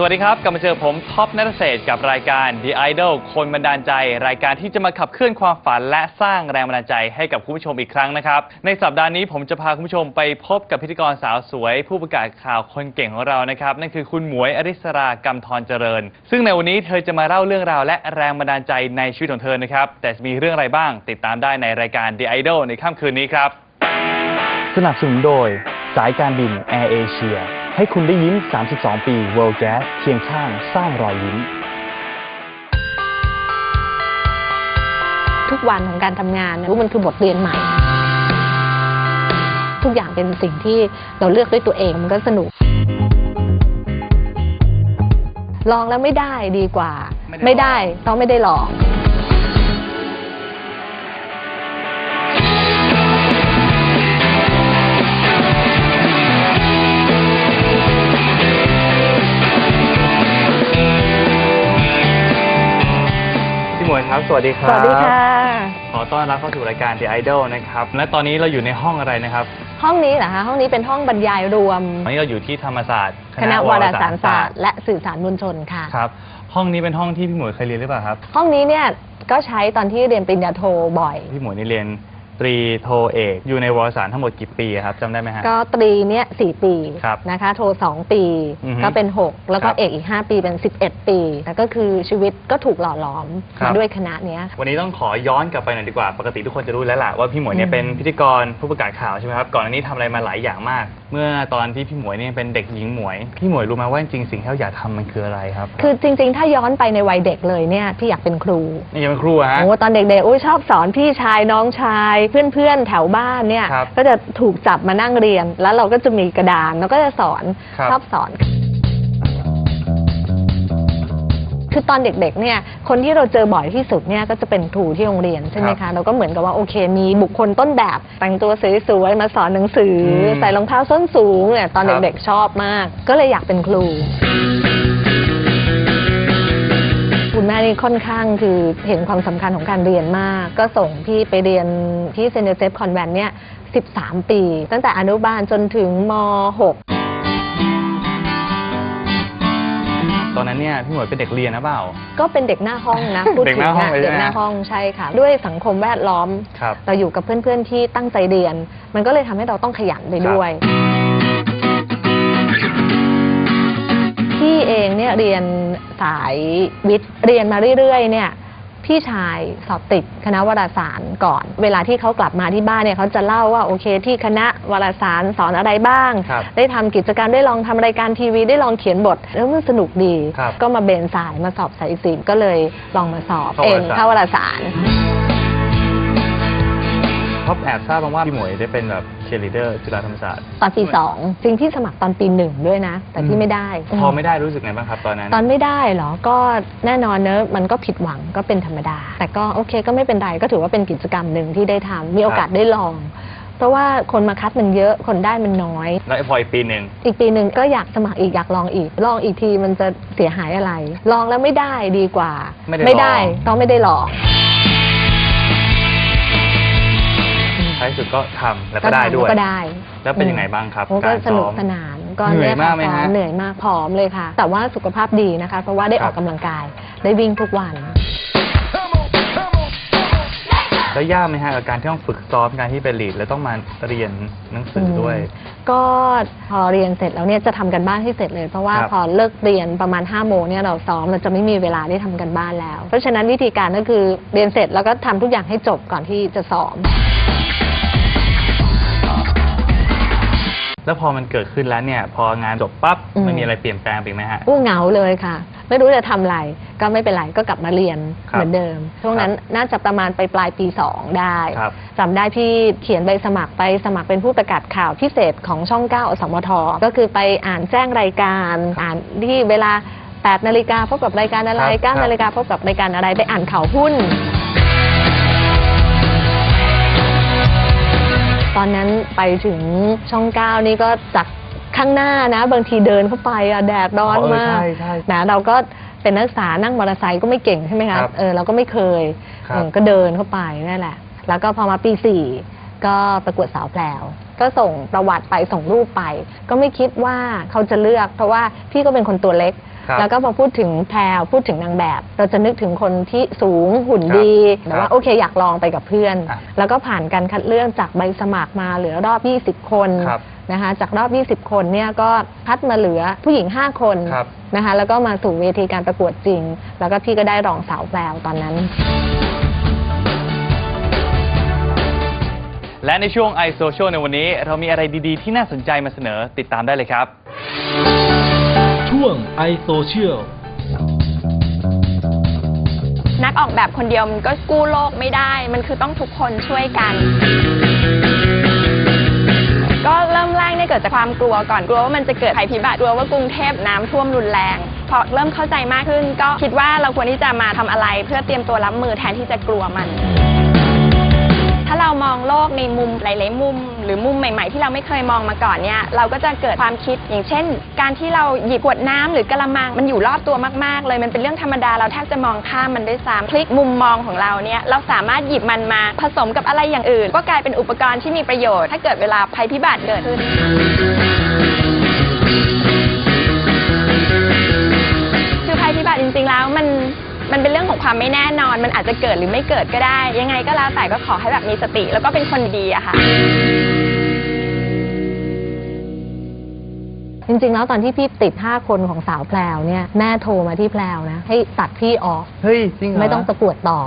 สวัสดีครับ กลับมาเจอผมท็อปนัทเศษกับรายการ The Idol คนบันดาลใจ รายการที่จะมาขับเคลื่อนความฝันและสร้างแรงบันดาลใจให้กับคุณผู้ชมอีกครั้งนะครับ ในสัปดาห์นี้ผมจะพาคุณผู้ชมไปพบกับพิธีกรสาวสวย ผู้ประกาศข่าวคนเก่งของเรานะครับ นั่นคือคุณหมวยอริสรากำธรเจริญ ซึ่งในวันนี้เธอจะมาเล่าเรื่องราวและแรงบันดาลใจในชีวิตของเธอนะครับ แต่จะมีเรื่องอะไรบ้าง ติดตามได้ในรายการ The Idol ในค่ำคืนนี้ครับ สนับสนุนโดยสายการบินแอร์เอเชีย ให้คุณได้ยิ้ม 32 ปี World Gas เคียงข้างสร้างรอยยิ้ม ทุกวันของการทำงานเนี่ยมันคือบทเรียนใหม่ ทุกอย่างเป็นสิ่งที่เราเลือกด้วยตัวเองมันก็สนุก ลองแล้วไม่ได้ดีกว่า ไม่ไม่ได้ได้ลองต้องไม่ได้ลอง สวัสดีครับ สวัสดีค่ะ ขอต้อนรับเข้าสู่รายการ The Idol นะครับ และตอนนี้เราอยู่ในห้องอะไรนะครับ ห้องนี้เหรอคะห้องนี้เป็นห้องบรรยายรวมตอนนี้เราอยู่ที่ธรรมศาสตร์ คณะวารสารศาสตร์และสื่อสารมวลชนค่ะ ครับ ห้องนี้เป็นห้องที่พี่หมวยเคยเรียนหรือเปล่าครับ ห้องนี้เนี่ยก็ใช้ตอนที่เรียนปริญญาโทบ่อย พี่หมวยนี่เรียน ตรีโทเอก อยู่ในวารสารทั้งหมดกี่ปีครับจำได้ไหมฮะ ก็ตรีเนี่ยสี่ปีครับนะคะ โทสองปีอือฮึก็เป็นหกแล้วก็ครับเอกอีกห้าปีเป็นสิบเอ็ดปีแล้วก็คือชีวิตก็ถูกหล่อหลอมครับ มาด้วยคณะเนี้ยวันนี้ต้องขอย้อนกลับไปหน่อยดีกว่า ปกติทุกคนจะรู้แล้วล่ะว่าพี่หมวยเนี่อืยมเป็นพิธีกรผู้ประกาศข่าวใช่ไหมครับ ก่อนอันนี้ทำอะไรมาหลายอย่างมาก เมื่อตอนที่พี่หมวยเนี่ยเป็นเด็กหญิงหมวย พี่หมวยรู้ไหมว่าจริงๆสิ่งที่เราอยากทำมันคืออะไรครับคือจริง ๆ ถ้าย้อนไปในวัยเด็กเลยเนี่ยพี่อยากเป็นครูนี่ยังเป็นครูอะฮะ โอ้ตอนเด็กๆอุ้ยชอบสอนพี่ชายน้องชายเพื่อนๆแถวบ้านเนี่ย ครับก็จะถูกจับมานั่งเรียน แล้วเราก็จะมีกระดานแล้วก็จะสอนครับ ชอบสอน คือตอนเด็กๆเนี่ยคนที่เราเจอบ่อยที่สุดเนี่ยก็จะเป็นครูที่โรงเรียนใช่ไหมครัคะบเราก็เหมือนกับว่าโอเค มีบุคคลต้นแบบ แต่งตัวสวยๆมาสอนหนังสืออมใส่รองเท้าส้นสูงเนี่ยตอนครับ เด็กๆชอบมาก ก็เลยอยากเป็นครู คุณแม่นี่ค่อนข้างคือเห็นความสำคัญของการเรียนมาก ก็ส่งพี่ไปเรียนที่เซนเซฟคอนแวนต์เนี่ย13 ปี ตั้งแต่อนุบาลจนถึงม .6 ตอนนั้นเนี่ยพี่หมวยเป็นเด็กเรียนนะเปล่า ก็เป็นเด็กหน้าห้องนะ พูดเด็กถึหงน้าห้องนะเลยใช่เด็กไหมหน้าห้องใช่ค่ะ ด้วยสังคมแวดล้อม ครับ เราอยู่กับเพื่อนๆที่ตั้งใจเรียน มันก็เลยทำให้เราต้องขยันไปด้วย พี่เองเนี่ยเรียนสายวิทย์เรียนมาเรื่อยๆ เนี่ย พี่ชายสอบติดคณะวารสารก่อน เวลาที่เขากลับมาที่บ้านเนี่ยเขาจะเล่าว่าโอเคที่คณะวารสารสอนอะไรบ้าง ครับได้ทำกิจกรรมได้ลองทำรายการทีวีได้ลองเขียนบท แล้วมันสนุกดี ครับก็มาเบนสายมาสอบสายศิลป์ก็เลยลองมาสอบเข้าเองวารสารเข้าวารสาร เพราะแอบทราบมาว่าพี่หมวยได้เป็นแบบเชียร์ลีดเดอร์จุฬาธรรมศาสตร์ตอนปีสองจริงที่สมัครตอนปีหนึ่งด้วยนะ แต่ที่ไม่ได้ พอไม่ได้รู้สึกไงบ้างครับตอนนั้น ตอนไม่ได้เหรอ ก็แน่นอนเนอะมันก็ผิดหวังก็เป็นธรรมดา แต่ก็โอเคก็ไม่เป็นไรก็ถือว่าเป็นกิจกรรมหนึ่งที่ได้ทำมีโอกาสได้ลอง เพราะว่าคนมาคัดมันเยอะคนได้มันน้อย แล้วพออีกปีหนึ่งอีกปีหนึ่งก็อยากสมัครอีกอยากลองอีก ลองอีกทีมันจะเสียหายอะไร ลองแล้วไม่ได้ดีกว่าไม่ได้ลอง ต้องไม่ได้ลอง ท้ายสุดก็ทำแล้วก็ได้ด้วย ก็ได้แล้วเป็นยังไงบ้างครับโอ้ก็การสนุกซ้อมสนานก็เหนื่อยค่ะมากไหมฮะซ้อเหนื่อยมากผอมเลยค่ะ แต่ว่าสุขภาพดีนะคะ เพราะว่าได้คอรัอบกกำลังกาย ได้วิ่งทุกวัน แล้วยากไหมฮะกับการที่ต้องฝึกซ้อมการที่เป็นลีดแล้วต้องมาเรียนหนังสือด้วย ก็พอเรียนเสร็จแล้วเนี่ยจะทำกันบ้านให้เสร็จเลย เพราะว่าครับพอเลิกเรียนประมาณ5้าโมงเนี่ยเราซ้อมเราจะไม่มีเวลาได้ทำกันบ้านแล้ว เพราะฉะนั้นวิธีการก็คือเรียนเสร็จแล้วก็ทำทุกอย่างให้จบก่อนที่จะซ้อม แล้วพอมันเกิดขึ้นแล้วเนี่ย พองานจบปั๊บอืม มันมีอะไรเปลี่ยนแปลงไปไหมฮะ อู้เหงาเลยค่ะ ไม่รู้จะทำอะไร ก็ไม่เป็นไรก็กลับมาเรียนครับเหมือนเดิม ช่วงนั้นน่าจะประมาณไปปลายปี2ได้ครับจำได้พี่เขียนใบสมัครไปสมัครเป็นผู้ประกาศข่าวพิเศษของช่อง9อสมทก็คือไปอ่านแจ้งรายการ อ่านที่เวลา8นาฬิกาพบกับรายการอะไรครับ9นาฬิกาพบกับรายการอะไรไปอ่านข่าวหุ้น ตอนนั้นไปถึงช่อง9นี่ก็จากข้างหน้านะ บางทีเดินเข้าไปอะแดดร้อนอ๋อเออมากใช่ใช่นะเราก็เป็นนักศึกษานั่งมอเตอร์ไซค์ก็ไม่เก่งใช่ไหมคะครับเออเราก็ไม่เคยครับเออก็เดินเข้าไปนั่นแหละ แล้วก็พอมาปีสี่ก็ประกวดสาวแพรวก็ส่งประวัติไปส่งรูปไป ก็ไม่คิดว่าเขาจะเลือก เพราะว่าพี่ก็เป็นคนตัวเล็ก ครับแล้วก็พอพูดถึงแพรวพูดถึงนางแบบ เราจะนึกถึงคนที่สูงหุ่นครับดีคแต่รับว่าโอเคอยากลองไปกับเพื่อน อะแล้วก็ผ่านการคัดเลือกจากใบสมัครมาเหลือรอบ 20 คนครับนะคะจากรอบ 20 คนเนี่ยก็คัดมาเหลือผู้หญิง 5 คนครับ นะคะแล้วก็มาสู่เวทีการประกวดจริง แล้วก็พี่ก็ได้รองสาวแปลวตอนนั้น และในช่วง i Social ในวันนี้ เรามีอะไรดีๆ ที่น่าสนใจมาเสนอติดตามได้เลยครับช่ วง i Social นักออกแบบคนเดียวมันก็กู้โลกไม่ได้ มันคือต้องทุกคนช่วยกัน ก็เริ่มแรกเนี่ยเกิดจากความกลัวก่อนกลัวว่ามันจะเกิดภัยพิบัติกลัวว่ากรุงเทพน้ำท่วมรุนแรง พอเริ่มเข้าใจมากขึ้น ก็คิดว่าเราควรที่จะมาทำอะไร เพื่อเตรียมตัวรับมือแทนที่จะกลัวมัน ถ้าเรามองโลกในมุมหลาย ๆ มุม หรือมุมใหม่ ๆ ที่เราไม่เคยมองมาก่อนเนี่ยเราก็จะเกิดความคิดอย่างเช่น การที่เราหยิบขวดน้ำหรือกระมังมันอยู่รอบตัวมาก ๆ เลยมันเป็นเรื่องธรรมดาเราแทบจะมองข้ามมันด้วยซ้ำพลิกมุมมองของเราเนี่ยเราสามารถหยิบมันมาผสมกับอะไรอย่างอื่น ก็กลายเป็นอุปกรณ์ที่มีประโยชน์ ถ้าเกิดเวลาภัยพิบัติเกิดขึ้นคือภัยพิบัติจริง ๆ แล้วมันมันเป็นเรื่องของความไม่แน่นอน มันอาจจะเกิดหรือไม่เกิดก็ได้ ยังไงก็แล้วแต่ก็ขอให้แบบมีสติ แล้วก็เป็นคนดีอะค่ะ จริงๆ แล้วตอนที่พี่ติด 5 คนของสาวแพรวเนี่ยแม่โทรมาที่แพรวนะ ให้ตัดพี่ออก เฮ้ย จริงเหรอ ไม่ต้องประกวดต่อ